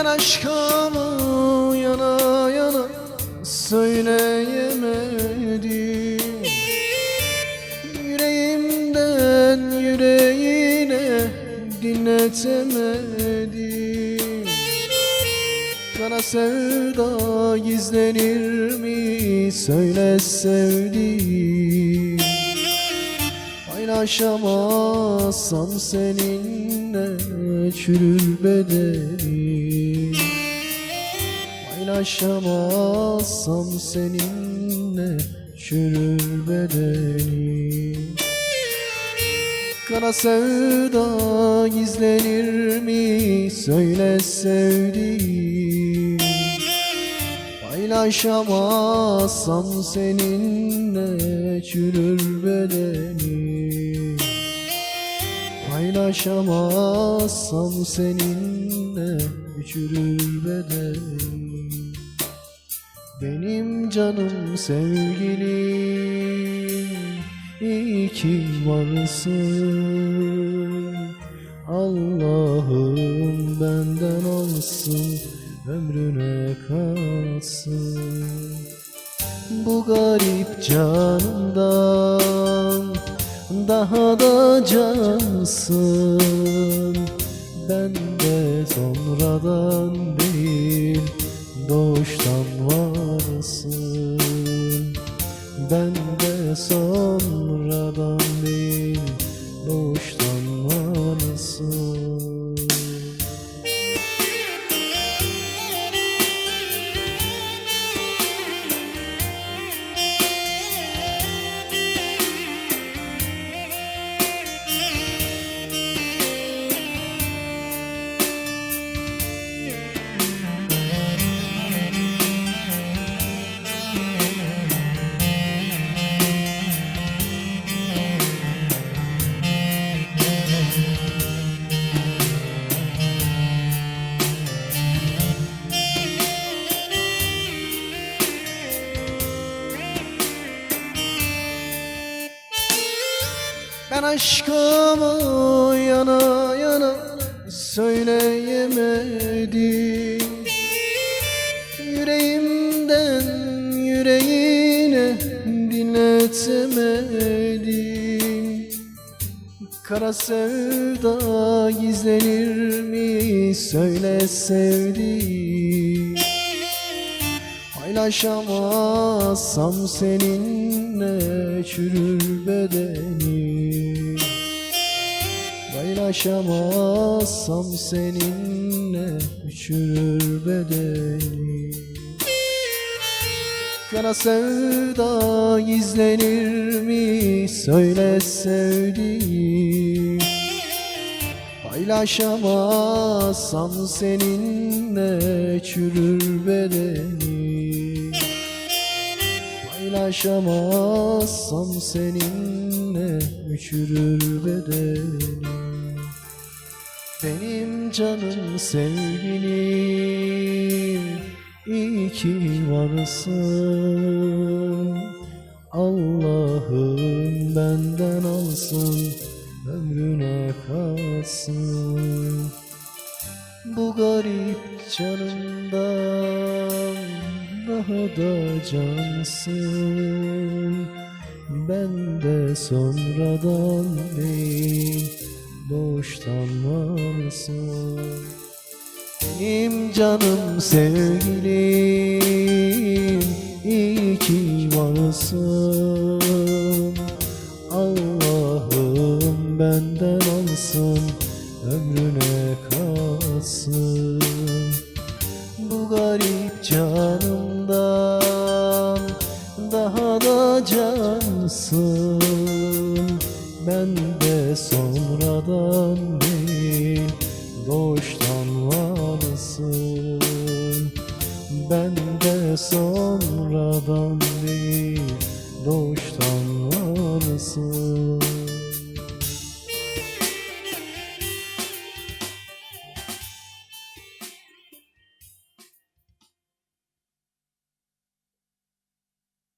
Ben aşkımı yana yana söyleyemedim Yüreğimden yüreğine dinletemedim. Kara sevda gizlenir mi? Söyle sevdiğim. Paylaşamazsam seninle çürür bedenim Paylaşamazsam seninle çürür bedenim. Kara sevda gizlenir mi? Söyle sevdiğim. Paylaşamazsam seninle çürür bedenim. Paylaşamazsam seninle çürür bedenim Benim canım sevgilim iyi ki varsın. Allah'ım benden alsın ömrüne kalsın. Bu garip canımdan daha da cansın. Ben de sonradan varsın Ben de sonradan değil doğuştan varsın aşkımı yana yana söyleyemedim Yüreğimden yüreğine dinletemedim Kara sevda gizlenir mi? Söyle sevdiğim. Paylaşamazsam seninle çürür bedenim Paylaşamazsam seninle çürür bedenim. Kara sevda gizlenir mi? Söyle sevdiğim. Paylaşamazsam seninle çürür bedenim. Paylaşamazsam seninle çürür bedenim Benim canım sevgilim iyi ki varsın. Allah'ım benden alsın ömrüne kalsın. Bu garip canımdan daha da cansın. Ben de sonradan değil doğuştan varsın. Benim canım sevgilim iyi ki varsın. Allah'ım benden alsın ömrüne kalsın. Bu garip canımdan daha da cansın. Ben de sonradan değil Doğuştan varlısın Ben de sonradan değil Doğuştan varlısın